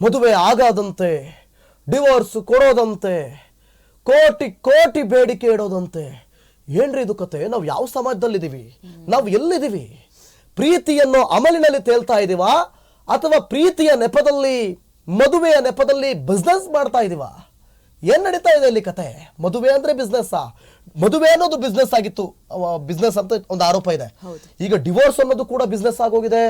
ಮದುವೆ ಆಗದಂತೆ ಡಿವೋರ್ಸ್ ಕೊಡೋದಂತೆ ಕೋಟಿ ಕೋಟಿ ಬೇಡಿಕೆ ಇಡೋದಂತೆ. ಏನ್ರಿ ಇದು ಕತೆ? ನಾವು ಯಾವ ಸಮಾಜದಲ್ಲಿದ್ದೀವಿ? ನಾವು ಎಲ್ಲಿದ್ದೀವಿ? ಪ್ರೀತಿಯನ್ನು ಅಮಲಿನಲ್ಲಿ ತೇಲ್ತಾ ಇದ್ದೀವಾ ಅಥವಾ ಪ್ರೀತಿಯ ನೆಪದಲ್ಲಿ ಮದುವೆಯ ನೆಪದಲ್ಲಿ ಬಿಸ್ನೆಸ್ ಮಾಡ್ತಾ ಇದ್ದೀವಾ ಏನ್ ನಡೀತಾ ಇದೆ ಇಲ್ಲಿ ಕತೆ? ಮದುವೆ ಅಂದ್ರೆ ಬಿಸ್ನೆಸ್ ಮದುವೆ ಅನ್ನೋದು ಬಿಸ್ನೆಸ್ ಆಗಿತ್ತು. ಬಿಸ್ನೆಸ್ ಅಂತ ಒಂದು ಆರೋಪ ಇದೆ. ಈಗ ಡಿವೋರ್ಸ್ ಅನ್ನೋದು ಕೂಡ ಬಿಸ್ನೆಸ್ ಆಗೋಗಿದೆ.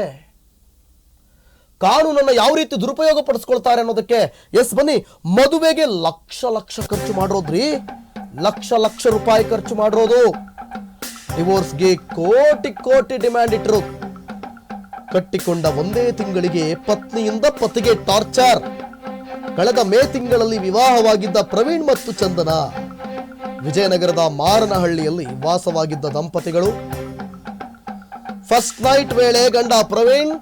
ಕಾನೂನನ್ನ ಯಾವ ರೀತಿ ದುರುಪಯೋಗ ಪಡಿಸ್ಕೊಳ್ತಾರೆ ಅನ್ನೋದಕ್ಕೆ, ಎಸ್ ಬನ್ನಿ, ಮದುವೆಗೆ ಲಕ್ಷ ಲಕ್ಷ ಖರ್ಚು ಮಾಡಿರೋದ್ರಿ. ಲಕ್ಷ ಲಕ್ಷ ರೂಪಾಯಿ ಖರ್ಚು ಮಾಡಿರೋದು. ಡಿವೋರ್ಸ್ಗೆ ಕೋಟಿ ಕೋಟಿ ಡಿಮ್ಯಾಂಡ್ ಇಟ್ಟರು. ಕಟ್ಟಿಕೊಂಡ ಒಂದೇ ತಿಂಗಳಿಗೆ ಪತ್ನಿಯಿಂದ ಪತಿಗೆ ಟಾರ್ಚರ್. ಕಳೆದ ಮೇ ತಿಂಗಳಲ್ಲಿ ವಿವಾಹವಾಗಿದ್ದ ಪ್ರವೀಣ್ ಮತ್ತು ಚಂದನ ವಿಜಯನಗರದ ಮಾರನಹಳ್ಳಿಯಲ್ಲಿ ವಾಸವಾಗಿದ್ದ ದಂಪತಿಗಳು. ಫಸ್ಟ್ ನೈಟ್ ವೇಳೆ ಗಂಡ ಪ್ರವೀಣ್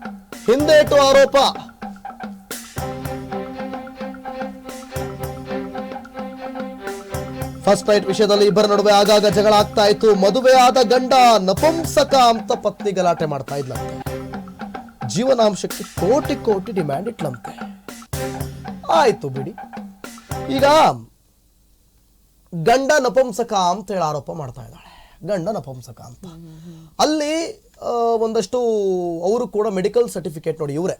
ಹಿಂದೇಟು ಆರೋಪ. ಫಸ್ಟ್ ನೈಟ್ ವಿಷಯದಲ್ಲಿ ಇಬ್ಬರ ನಡುವೆ ಆಗಾಗ ಜಗಳ ಆಗ್ತಾ ಇತ್ತು. ಮದುವೆ ಆದ ಗಂಡ ನಪುಂಸಕ ಅಂತ ಪತ್ನಿ ಗಲಾಟೆ ಮಾಡ್ತಾ ಇದ್ಲಂತೆ. ಜೀವನಾಂಶಕ್ಕೆ ಕೋಟಿ ಕೋಟಿ ಡಿಮ್ಯಾಂಡ್ ಇಟ್ಲಂತೆ. ಆಯ್ತು ಬಿಡಿ. ಈಗ ಗಂಡ ನಪುಂಸಕ ಅಂತ ಹೇಳಿ ಆರೋಪ ಮಾಡ್ತಾ ಇದ್ದಾಳೆ. ಗಂಡ ನಪುಂಸಕ ಅಂತ. ಅಲ್ಲಿ ಒಂದಷ್ಟು ಅವರು ಕೂಡ ಮೆಡಿಕಲ್ ಸರ್ಟಿಫಿಕೇಟ್ ನೋಡಿ ಇವರೇ.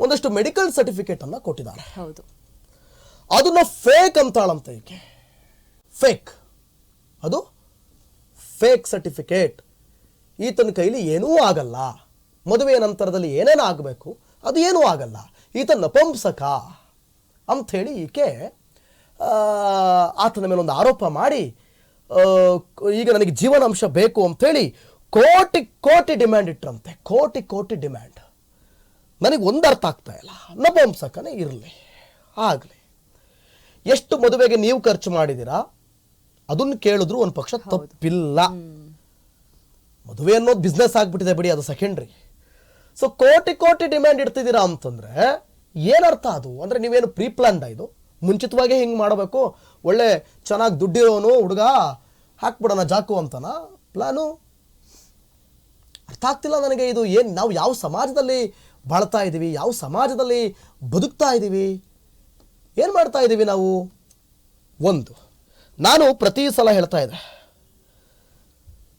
ಒಂದಷ್ಟು ಮೆಡಿಕಲ್ ಸರ್ಟಿಫಿಕೇಟ್ ಅನ್ನ ಕೊಟ್ಟಿದ್ದಾರೆ. ಹೌದು. ಅದನ್ನ ಫೇಕ್ ಅಂತಾಳಂತ ಈಕೆ. ಫೇಕ್ ಅದು ಫೇಕ್ ಸರ್ಟಿಫಿಕೇಟ್ ಈತನ ಕೈಲಿ ಏನೂ ಆಗಲ್ಲ. ಮದುವೆಯ ನಂತರದಲ್ಲಿ ಏನೇನು ಆಗಬೇಕು ಅದು ಏನೂ ಆಗಲ್ಲ. ಈತ ನಪುಂಸಕ ಅಂಥೇಳಿ ಈಕೆ ಆತನ ಮೇಲೆ ಒಂದು ಆರೋಪ ಮಾಡಿ ಈಗ ನನಗೆ ಜೀವನಾಂಶ ಬೇಕು ಅಂಥೇಳಿ ಕೋಟಿ ಕೋಟಿ ಡಿಮ್ಯಾಂಡ್ ಇಟ್ರಂತೆ. ಕೋಟಿ ಕೋಟಿ ಡಿಮ್ಯಾಂಡ್. ನನಗೆ ಒಂದು ಅರ್ಥ ಆಗ್ತಾ ಇಲ್ಲ. ನಪುಂಸಕನೇ ಇರಲಿ. ಆಗಲಿ. ಎಷ್ಟು ಮದುವೆಗೆ ನೀವು ಖರ್ಚು ಮಾಡಿದ್ದೀರಾ? ಅದನ್ನು ಕೇಳಿದ್ರು ಒಂದು ಪಕ್ಷ ತಪ್ಪಿಲ್ಲ. ಮದುವೆ ಅನ್ನೋದು ಬಿಸ್ನೆಸ್ ಆಗಿಬಿಟ್ಟಿದೆ ಬಿಡಿ ಅದು ಸೆಕೆಂಡ್ರಿ ಸೊ ಕೋಟಿ ಕೋಟಿ ಡಿಮ್ಯಾಂಡ್ ಇಡ್ತಿದ್ದೀರಾ ಅಂತಂದ್ರೆ ಏನರ್ಥ ಅದು? ಅಂದ್ರೆ ನೀವೇನು ಪ್ರೀ ಪ್ಲಾನ್ಡ ಇದು? ಮುಂಚಿತವಾಗಿ ಹಿಂಗೆ ಮಾಡಬೇಕು. ಒಳ್ಳೆ ಚೆನ್ನಾಗಿ ದುಡ್ಡಿರೋನು ಹುಡುಗ ಹಾಕ್ಬಿಡೋಣ ಜಾಕು ಅಂತನ ಪ್ಲಾನು? ಅರ್ಥ ಆಗ್ತಿಲ್ಲ ನನಗೆ ಇದು. ಏನು ನಾವು ಯಾವ ಸಮಾಜದಲ್ಲಿ ಬಾಳ್ತಾ ಇದ್ದೀವಿ ಯಾವ ಸಮಾಜದಲ್ಲಿ ಬದುಕ್ತಾ ಇದ್ದೀವಿ ಏನು ಮಾಡ್ತಾ ಇದ್ದೀವಿ ನಾವು? ಒಂದು, ನಾನು ಪ್ರತಿ ಸಲ ಹೇಳ್ತಾ ಇದ್ದೆ.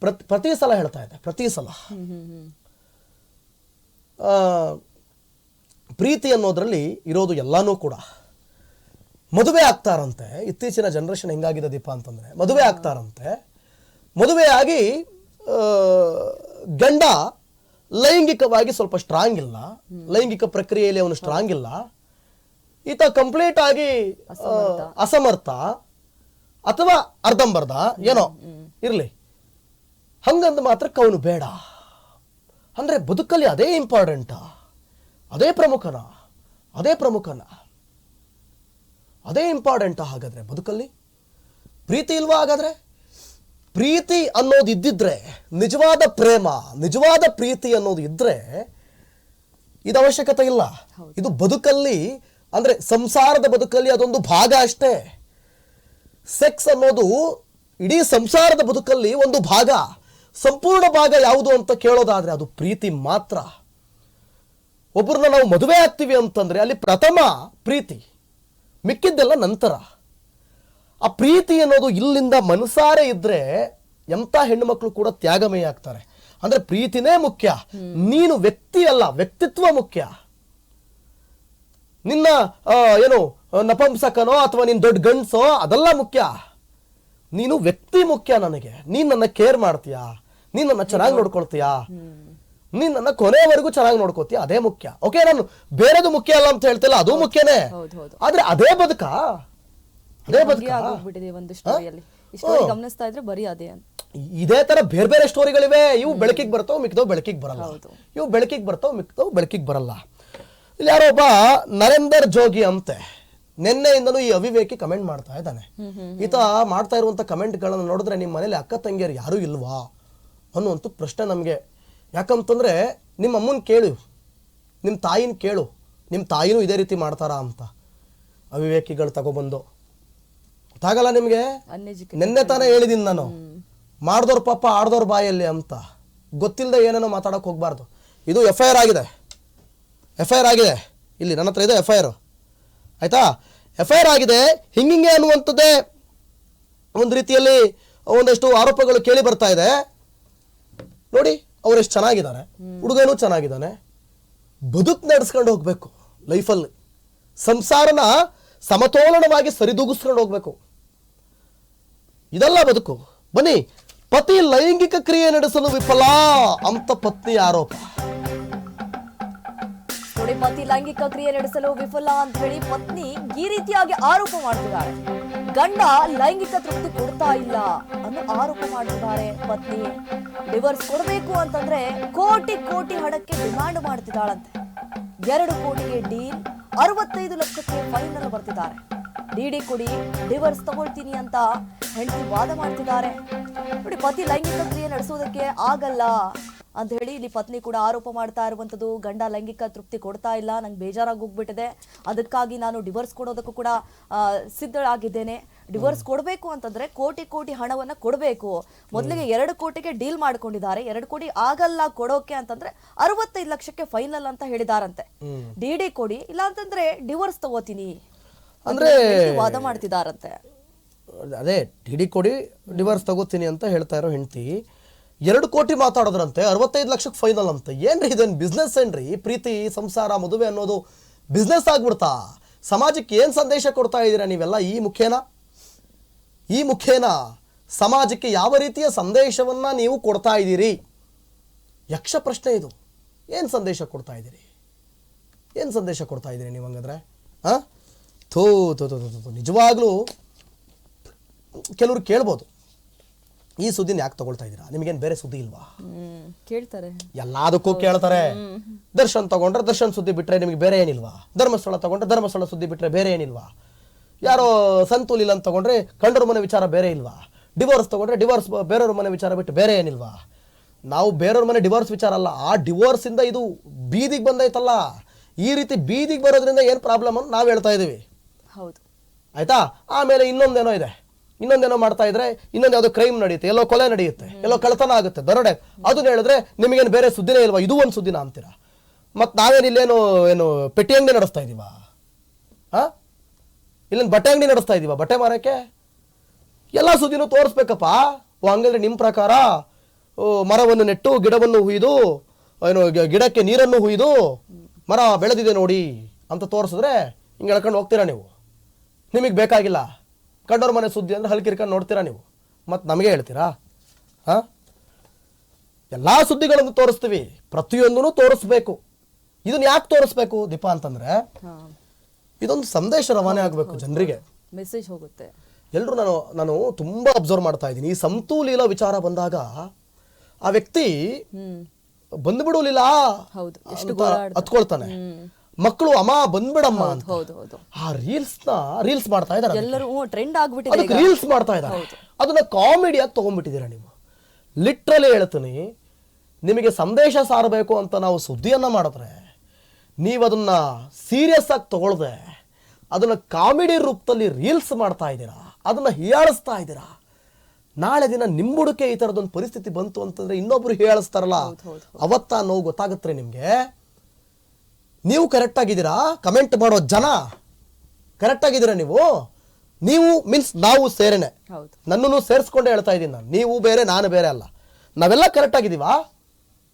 ಪ್ರತಿ ಪ್ರತಿ ಸಲ ಹೇಳ್ತಾ ಇದ್ದೆ. ಪ್ರತಿ ಸಲ. ಪ್ರೀತಿ ಅನ್ನೋದರಲ್ಲಿ ಇರೋದು ಎಲ್ಲನೂ ಕೂಡ. ಮದುವೆ ಆಗ್ತಾರಂತೆ. ಇತ್ತೀಚಿನ ಜನ್ರೇಷನ್ ಹೆಂಗಾಗಿದೆ ದೀಪ ಅಂತಂದ್ರೆ ಮದುವೆ ಆಗ್ತಾರಂತೆ. ಮದುವೆ ಆಗಿ ಗಂಡ ಲೈಂಗಿಕವಾಗಿ ಸ್ವಲ್ಪ ಸ್ಟ್ರಾಂಗ್ ಇಲ್ಲ. ಲೈಂಗಿಕ ಪ್ರಕ್ರಿಯೆಯಲ್ಲಿ ಅವನು ಸ್ಟ್ರಾಂಗ್ ಇಲ್ಲ. ಈತ ಕಂಪ್ಲೀಟ್ ಆಗಿ ಅಸಮರ್ಥ. ಅಥವಾ ಅರ್ಧಂಬರ್ಧ ಏನೋ ಇರಲಿ. ಹಂಗಂದ ಮಾತ್ರಕ್ಕೆ ಕವನು ಬೇಡ. ಅಂದರೆ ಬದುಕಲ್ಲಿ ಅದೇ ಇಂಪಾರ್ಟೆಂಟ ಅದೇ ಪ್ರಮುಖನ. ಅದೇ ಪ್ರಮುಖನ. ಅದೇ ಇಂಪಾರ್ಟೆಂಟ್ ಹಾಗಾದರೆ ಬದುಕಲ್ಲಿ? ಪ್ರೀತಿ ಇಲ್ವಾ ಹಾಗಾದರೆ? ಪ್ರೀತಿ ಅನ್ನೋದು ಇದ್ದಿದ್ರೆ ನಿಜವಾದ ಪ್ರೇಮ ನಿಜವಾದ ಪ್ರೀತಿ ಅನ್ನೋದು ಇದ್ರೆ ಇದು ಅವಶ್ಯಕತೆ ಇಲ್ಲ. ಇದು ಬದುಕಲ್ಲಿ ಅಂದರೆ ಸಂಸಾರದ ಬದುಕಲ್ಲಿ ಅದೊಂದು ಭಾಗ ಅಷ್ಟೇ. ಸೆಕ್ಸ್ ಅನ್ನೋದು ಇಡೀ ಸಂಸಾರದ ಬದುಕಲ್ಲಿ ಒಂದು ಭಾಗ. ಸಂಪೂರ್ಣ ಭಾಗ ಯಾವುದು ಅಂತ ಕೇಳೋದಾದ್ರೆ ಅದು ಪ್ರೀತಿ ಮಾತ್ರ. ಒಬ್ಬರನ್ನ ನಾವು ಮದುವೆ ಆಗ್ತೀವಿ ಅಂತಂದರೆ ಅಲ್ಲಿ ಪ್ರಥಮ ಪ್ರೀತಿ. ಮಿಕ್ಕಿದ್ದೆಲ್ಲ ನಂತರ. ಆ ಪ್ರೀತಿ ಅನ್ನೋದು ಇಲ್ಲಿಂದ ಮನಸಾರೆ ಇದ್ರೆ ಎಂಥ ಹೆಣ್ಣುಮಕ್ಕಳು ಕೂಡ ತ್ಯಾಗಮಯ ಆಗ್ತಾರೆ ಅಂದ್ರೆ ಪ್ರೀತಿನೇ ಮುಖ್ಯ. ನೀನು ವ್ಯಕ್ತಿ ಅಲ್ಲ ವ್ಯಕ್ತಿತ್ವ ಮುಖ್ಯ. ನಿನ್ನ ಏನು ನಪಂಸಕನೋ ಅಥವಾ ನಿನ್ನ ದೊಡ್ಡ ಗಂಡಸೋ ಅದೆಲ್ಲ ಮುಖ್ಯ. ನೀನು ವ್ಯಕ್ತಿ ಮುಖ್ಯ ನನಗೆ. ನೀನು ನನ್ನ ಕೇರ್ ಮಾಡ್ತೀಯಾ? ನೀನು ನನ್ನ ಚೆನ್ನಾಗಿ ನೋಡ್ಕೊಳ್ತೀಯಾ? ನೀನ್ ನನ್ನ ಕೊನೆವರೆಗೂ ಚೆನ್ನಾಗಿ ನೋಡ್ಕೋತೀಯ? ಅದೇ ಮುಖ್ಯ. ಓಕೆ ನಾನು ಬೇರೆದು ಮುಖ್ಯ ಅಲ್ಲ ಅಂತ ಹೇಳ್ತಿಲ್ಲ ಅದು ಮುಖ್ಯನೇ. ಆದ್ರೆ ಅದೇ ಬದುಕ? ಅದೇ ಬದುಕ? ಗಮನಿಸ್ತಾ ಇದ್ರೆ ಬರೀ ಅದೇ ಇದೇ ತರ ಬೇರೆ ಬೇರೆ ಸ್ಟೋರಿಗಳಿವೆ ಇವು ಬೆಳಕಿಗೆ ಬರ್ತಾವ ಮಿಕ್ದವ್ ಬೆಳಕಿಗೆ ಬರಲ್ಲ. ಇವು ಬೆಳಕಿಗೆ ಬರ್ತಾವ ಮಿಕ್ದವ್ ಬೆಳಕಿಗೆ ಬರಲ್ಲ. ಇಲ್ಲಿ ಯಾರೋ ಒಬ್ಬ ನರೇಂದರ್ ಜೋಗಿ ಅಂತೆ. ನಿನ್ನೆಯಿಂದಲೂ ಈ ಅವಿವೇಕಿ ಕಮೆಂಟ್ ಮಾಡ್ತಾ ಇದ್ದಾನೆ. ಈತ ಮಾಡ್ತಾ ಇರುವಂತ ಕಮೆಂಟ್ಗಳನ್ನು ನೋಡಿದ್ರೆ ನಿಮ್ಮ ಮನೇಲಿ ಅಕ್ಕ ತಂಗಿಯರು ಯಾರೂ ಇಲ್ವಾ ಅನ್ನುವಂತ ಪ್ರಶ್ನೆ ನಮಗೆ ಯಾಕಂತಂದ್ರೆ ನಿಮ್ಮ ಅಮ್ಮನ ಕೇಳು ನಿಮ್ಮ ತಾಯಿನ ಕೇಳು ನಿಮ್ಮ ತಾಯಿನೂ ಇದೇ ರೀತಿ ಮಾಡ್ತಾರಾ ಅಂತ ಅವಿವೇಕಿಗಳು ತಗೊಬಂದು. ಗೊತ್ತಾಗಲ್ಲ ನಿಮಗೆ? ನಿನ್ನೆ ತಾನೇ ಹೇಳಿದ್ದೀನಿ ನಾನು. ಮಾಡ್ದವ್ರ ಪಾಪ ಆಡ್ದವ್ರ ಬಾಯಲ್ಲಿ ಅಂತ. ಗೊತ್ತಿಲ್ಲದೆ ಏನೇನೋ ಮಾತಾಡೋಕೆ ಹೋಗಬಾರ್ದು. ಇದು ಎಫ್ ಐ ಆರ್ ಆಗಿದೆ. ಎಫ್ ಐ ಆರ್ ಆಗಿದೆ. ಇಲ್ಲಿ ನನ್ನ ಹತ್ರ ಇದೆ ಎಫ್ ಐ ಆರ್ ಆಯ್ತಾ? ಎಫ್ ಐ ಆರ್ ಆಗಿದೆ. ಹಿಂಗಿಂಗೆ ಅನ್ನುವಂಥದ್ದೇ ಒಂದು ರೀತಿಯಲ್ಲಿ ಒಂದಷ್ಟು ಆರೋಪಗಳು ಕೇಳಿ ಬರ್ತಾ ಇದೆ. ನೋಡಿ ಅವ್ರು ಎಷ್ಟು ಚೆನ್ನಾಗಿದ್ದಾರೆ ಹುಡುಗನೂ ಚೆನ್ನಾಗಿದ್ದಾನೆ ಬದುಕು ನಡೆಸ್ಕೊಂಡು ಹೋಗ್ಬೇಕು ಲೈಫಲ್ಲಿ. ಸಂಸಾರನ ಸಮತೋಲನವಾಗಿ ಸರಿದೂಗಿಸ್ಕೊಂಡು ಹೋಗ್ಬೇಕು. ಇದೆಲ್ಲ ಬದುಕು. ಬನ್ನಿ, ಪತಿ ಲೈಂಗಿಕ ಕ್ರಿಯೆ ನಡೆಸಲು ವಿಫಲ ಅಂತ ಪತ್ನಿ ಆರೋಪ. ನೋಡಿ, ಪತಿ ಲೈಂಗಿಕ ಕ್ರಿಯೆ ನಡೆಸಲು ವಿಫಲ ಅಂತ ಹೇಳಿ ಪತ್ನಿ ಈ ರೀತಿಯಾಗಿ ಆರೋಪ ಮಾಡ್ತಿದ್ದಾರೆ. ಗಂಡ ಲೈಂಗಿಕ ತೃಪ್ತಿ ಕೊಡ್ತಾ ಇಲ್ಲ ಅನ್ನೋ ಆರೋಪ ಮಾಡ್ತಿದ್ದಾರೆ ಪತ್ನಿ. ಡಿವರ್ಸ್ ಕೊಡಬೇಕು ಅಂತಂದ್ರೆ ಕೋಟಿ ಕೋಟಿ ಹಣಕ್ಕೆ ಡಿಮಾಂಡ್ ಮಾಡ್ತಿದ್ದಾಳಂತೆ. ಎರಡು ಕೋಟಿಗೆ ಡೀಲ್, ಅರವತ್ತೈದು ಲಕ್ಷಕ್ಕೆ ಫೈನಲ್ ಬರ್ತಿದ್ದಾರೆ. ಡಿಡಿ ಕೊಡಿ, ಡಿವರ್ಸ್ ತಗೊಳ್ತೀನಿ ಅಂತ ಹೆಂಡತಿ ವಾದ ಮಾಡ್ತಿದ್ದಾರೆ. ನೋಡಿ, ಪತಿ ಲೈಂಗಿಕ ಕ್ರಿಯೆ ನಡೆಸೋದಕ್ಕೆ ಆಗಲ್ಲ. ಅಂತ ಹೇಳಿ ಇಲ್ಲಿ ಪತ್ನಿ ಕೂಡ ಆರೋಪ ಮಾಡ್ತಾ ಇರುವಂಥದ್ದು ಗಂಡ ಲೈಂಗಿಕ ತೃಪ್ತಿ ಕೊಡ್ತಾ ಇಲ್ಲ. ನಂಗೆ ಬೇಜಾರಾಗಿ ಹೋಗ್ಬಿಟ್ಟಿದೆ. ಅದಕ್ಕಾಗಿ ನಾನು ಡಿವೋರ್ಸ್ ಕೊಡೋದಕ್ಕೂ ಕೂಡ ಸಿದ್ಧಳಾಗಿದ್ದೇನೆ. ಡಿವೋರ್ಸ್ ಕೊಡಬೇಕು ಅಂತಂದ್ರೆ ಕೋಟಿ ಕೋಟಿ ಹಣವನ್ನ ಕೊಡಬೇಕು. ಮೊದಲಿಗೆ ಎರಡು ಕೋಟಿಗೆ ಡೀಲ್ ಮಾಡ್ಕೊಂಡಿದ್ದಾರೆ. ಎರಡು ಕೋಟಿ ಆಗಲ್ಲ ಕೊಡೋಕೆ ಅಂತಂದ್ರೆ ಅರವತ್ತೈದು ಲಕ್ಷಕ್ಕೆ ಫೈನಲ್ ಅಂತ ಹೇಳಿದಾರಂತೆ. ಡಿ ಡಿ ಕೊಡಿ. ಇಲ್ಲ ಅಂತಂದ್ರೆ ಡಿವೋರ್ಸ್ ತಗೋತೀನಿ. ಅಂದ್ರೆ ವಾದ ಮಾಡ್ತಿದಾರಂತೆ. ಅದೇ ಡಿ ಡಿ ಕೊಡಿ ಡಿವೋರ್ಸ್ ತಗೋತೀನಿ ಅಂತ ಹೇಳ್ತಾ ಇರೋ ಹೆಂಡತಿ. ಎರಡು ಕೋಟಿ ಮಾತಾಡೋದ್ರಂತೆ ಅರವತ್ತೈದು ಲಕ್ಷಕ್ಕೆ ಫೈನಲ್ ಅಂತ. ಏನ್ರಿ ಇದೇನು ಬಿಸ್ನೆಸ್ ಏನ್ರಿ? ಪ್ರೀತಿ ಸಂಸಾರ ಮದುವೆ ಅನ್ನೋದು ಬಿಸ್ನೆಸ್ ಆಗ್ಬಿಡ್ತಾ? ಸಮಾಜಕ್ಕೆ ಏನು ಸಂದೇಶ ಕೊಡ್ತಾ ಇದ್ದೀರಾ ನೀವೆಲ್ಲ? ಈ ಮುಖೇನ? ಈ ಮುಖೇನ ಸಮಾಜಕ್ಕೆ ಯಾವ ರೀತಿಯ ಸಂದೇಶವನ್ನ ನೀವು ಕೊಡ್ತಾ ಇದ್ದೀರಿ? ಯಕ್ಷ ಪ್ರಶ್ನೆ ಇದು. ಏನು ಸಂದೇಶ ಕೊಡ್ತಾ ಇದ್ದೀರಿ? ಏನು ಸಂದೇಶ ಕೊಡ್ತಾ ಇದ್ದೀರಿ ನೀವು ಹಂಗಂದ್ರೆ? ಹಾಂ? ತೋ ಥೂ ಥೂ, ಥೂ. ನಿಜವಾಗ್ಲೂ ಕೆಲವರು ಕೇಳ್ಬೋದು. ಈ ಸುದ್ದಿನ ಯಾಕೆ ತಗೊಳ್ತಾ ಇದ್ದೀರಾ? ನಿಮಗೇನು ಬೇರೆ ಸುದ್ದಿ ಇಲ್ವಾ? ಕೇಳ್ತಾರೆ. ಎಲ್ಲದಕ್ಕೂ ಕೇಳ್ತಾರೆ. ದರ್ಶನ್ ತಗೊಂಡ್ರೆ ದರ್ಶನ್ ಸುದ್ದಿ ಬಿಟ್ರೆ ನಿಮಗೆ ಬೇರೆ ಏನಿಲ್ವಾ? ಧರ್ಮಸ್ಥಳ ತಗೊಂಡ್ರೆ ಧರ್ಮಸ್ಥಳ ಸುದ್ದಿ ಬಿಟ್ರೆ ಬೇರೆ ಏನಿಲ್ವಾ? ಯಾರೋ ಸಂತೂಲ್ ಇಲ್ಲ ಅಂತ ತಗೊಂಡ್ರೆ ಕಂಡರ ಮನೆ ವಿಚಾರ ಬೇರೆ ಇಲ್ವಾ? ಡಿವೋರ್ಸ್ ತಗೊಂಡ್ರೆ ಡಿವೋರ್ಸ್ ಬೇರೆಯವ್ರ ಮನೆ ವಿಚಾರ ಬಿಟ್ಟು ಬೇರೆ ಏನಿಲ್ವಾ? ನಾವು ಬೇರೆಯವ್ರ ಮನೆ ಡಿವೋರ್ಸ್ ವಿಚಾರ ಅಲ್ಲ ಆ ಡಿವೋರ್ಸಿಂದ ಇಂದ ಇದು ಬೀದಿಗೆ ಬಂದೈತಲ್ಲ. ಈ ರೀತಿ ಬೀದಿಗೆ ಬರೋದ್ರಿಂದ ಏನು ಪ್ರಾಬ್ಲಮ್ ಅಂತ ನಾವು ಹೇಳ್ತಾ ಇದ್ದೀವಿ. ಹೌದು. ಆಯ್ತಾ? ಆಮೇಲೆ ಇನ್ನೊಂದೇನೋ ಇದೆ. ಇನ್ನೊಂದೇನೋ ಮಾಡ್ತಾ ಇದ್ರೆ ಇನ್ನೊಂದು ಯಾವುದೋ ಕ್ರೈಮ್ ನಡೆಯುತ್ತೆ, ಎಲ್ಲೋ ಕೊಲೆ ನಡೆಯುತ್ತೆ, ಎಲ್ಲೋ ಕಳ್ತನ ಆಗುತ್ತೆ. ದರೋಡೆ, ಅದನ್ನ ಹೇಳಿದ್ರೆ ನಿಮಗೇನು ಬೇರೆ ಸುದ್ದಿನೇ ಇಲ್ವಾ? ಇದು ಒಂದು ಸುದ್ದಿನ ಅಂತೀರಾ? ಮತ್ತು ನಾವೇನು ಇಲ್ಲೇನು, ಏನು, ಪೆಟ್ಟಿ ಅಂಗಡಿ ನಡೆಸ್ತಾ ಇದೀವಾ? ಹಾ? ಇಲ್ಲೊಂದು ಬಟ್ಟೆ ಅಂಗಡಿ ನಡೆಸ್ತಾ ಇದೀವಾ? ಬಟ್ಟೆ ಮಾರಕ್ಕೆ? ಎಲ್ಲ ಸುದ್ದಿನೂ ತೋರಿಸ್ಬೇಕಪ್ಪ. ಓ, ಹಂಗಂದ್ರೆ ನಿಮ್ಮ ಪ್ರಕಾರ ಮರವನ್ನು ನೆಟ್ಟು, ಗಿಡವನ್ನು ಹುಯ್ದು, ಏನು ಗಿಡಕ್ಕೆ ನೀರನ್ನು ಹುಯ್ದು, ಮರ ಬೆಳೆದಿದೆ ನೋಡಿ ಅಂತ ತೋರಿಸಿದ್ರೆ ಹಿಂಗೆ ಹೇಳ್ಕೊಂಡು ಹೋಗ್ತೀರಾ ನೀವು? ನಿಮಗೆ ಬೇಕಾಗಿಲ್ಲ. ಕಂಡೋರ್ ಮನೆ ಸುದ್ದಿ ಅಂದ್ರೆ ಹಲ್ಕಿರ್ಕೊಂಡು ನೋಡ್ತೀರಾ ನೀವು? ಮತ್ತು ನಮಗೆ ಹೇಳ್ತೀರಾ? ಹಾಂ? ಎಲ್ಲ ಸುದ್ದಿಗಳನ್ನು ತೋರಿಸ್ತೀವಿ. ಪ್ರತಿಯೊಂದೂ ತೋರಿಸ್ಬೇಕು. ಇದನ್ನ ಯಾಕೆ ತೋರಿಸ್ಬೇಕು ದೀಪಾ ಅಂತಂದ್ರೆ ಇದೊಂದು ಸಂದೇಶ ರವಾನೆ ಆಗಬೇಕು ಜನರಿಗೆ. ಮೆಸೇಜ್ ಹೋಗುತ್ತೆ. ಎಲ್ಲರೂ ನಾನು ನಾನು ತುಂಬಾ ಅಬ್ಸರ್ವ್ ಮಾಡ್ತಾ ಇದ್ದೀನಿ. ಈ ಸಮತೋಲೀಲ ವಿಚಾರ ಬಂದಾಗ ಆ ವ್ಯಕ್ತಿ ಬಂದ್ಬಿಡಲಿಲ್ಲ ಹತ್ಕೊಳ್ತಾನೆ ಮಕ್ಕಳು ಅಮ್ಮ ಬಂದ್ಬಿಡಮ್ಮ ಅಂತ. ಹೌದು ಹೌದು. ಆ ರೀಲ್ಸ್ನ ರೀಲ್ಸ್ ಮಾಡ್ತಾ ಇದ್ದಾರೆ ಎಲ್ಲರೂ ಟ್ರೆಂಡ್ ಆಗ್ಬಿಟ್ಟಿದೆ ಅದಕ್ಕೆ ರೀಲ್ಸ್ ಮಾಡ್ತಾ ಇದ್ದಾರೆ. ಅದನ್ನ ಕಾಮಿಡಿಯಾಗಿ ತಗೊಂಡ್ಬಿಟ್ಟಿದ್ದೀರಾ ನೀವು? ಲಿಟ್ರಲಿ ಹೇಳ್ತೀನಿ ನಿಮಗೆ ಸಂದೇಶ ಸಾರಬೇಕು ಅಂತ ನಾವು ಸುದ್ದಿಯನ್ನ ಮಾಡಿದ್ರೆ ನೀವು ಅದನ್ನ ಸೀರಿಯಸ್ ಆಗಿ ತಗೊಳ್ದೆ ಅದನ್ನ ಕಾಮಿಡಿ ರೂಪದಲ್ಲಿ ರೀಲ್ಸ್ ಮಾಡ್ತಾ ಇದ್ದೀರಾ ಅದನ್ನ ಹೀಯಾಳಿಸ್ತಾ ಇದ್ದೀರಾ ನಾಳೆ ದಿನ ನಿಮ್ಮುಡುಕೆ ಈ ಥರದೊಂದು ಪರಿಸ್ಥಿತಿ ಬಂತು ಅಂತಂದ್ರೆ ಇನ್ನೊಬ್ರು ಹೀಯಾಳಿಸ್ತಾರಲ್ಲ ಅವತ್ತ ನೋವು ಗೊತ್ತಾಗುತ್ತೆ ನಿಮಗೆ? ನೀವು ಕರೆಕ್ಟ್ ಆಗಿದ್ದೀರಾ? ಕಮೆಂಟ್ ಮಾಡೋ ಜನ ಕರೆಕ್ಟ್ ಆಗಿದ್ದೀರಾ ನೀವು? ನೀವು ಮೀನ್ಸ್ ನಾವು ಸೇರೇನೆ. ನನ್ನನ್ನು ಸೇರಿಸ್ಕೊಂಡೇ ಹೇಳ್ತಾ ಇದ್ದೀನಿ ನಾನು. ನೀವು ಬೇರೆ ನಾನು ಬೇರೆ ಅಲ್ಲ. ನಾವೆಲ್ಲ ಕರೆಕ್ಟ್ ಆಗಿದ್ದೀವಾ?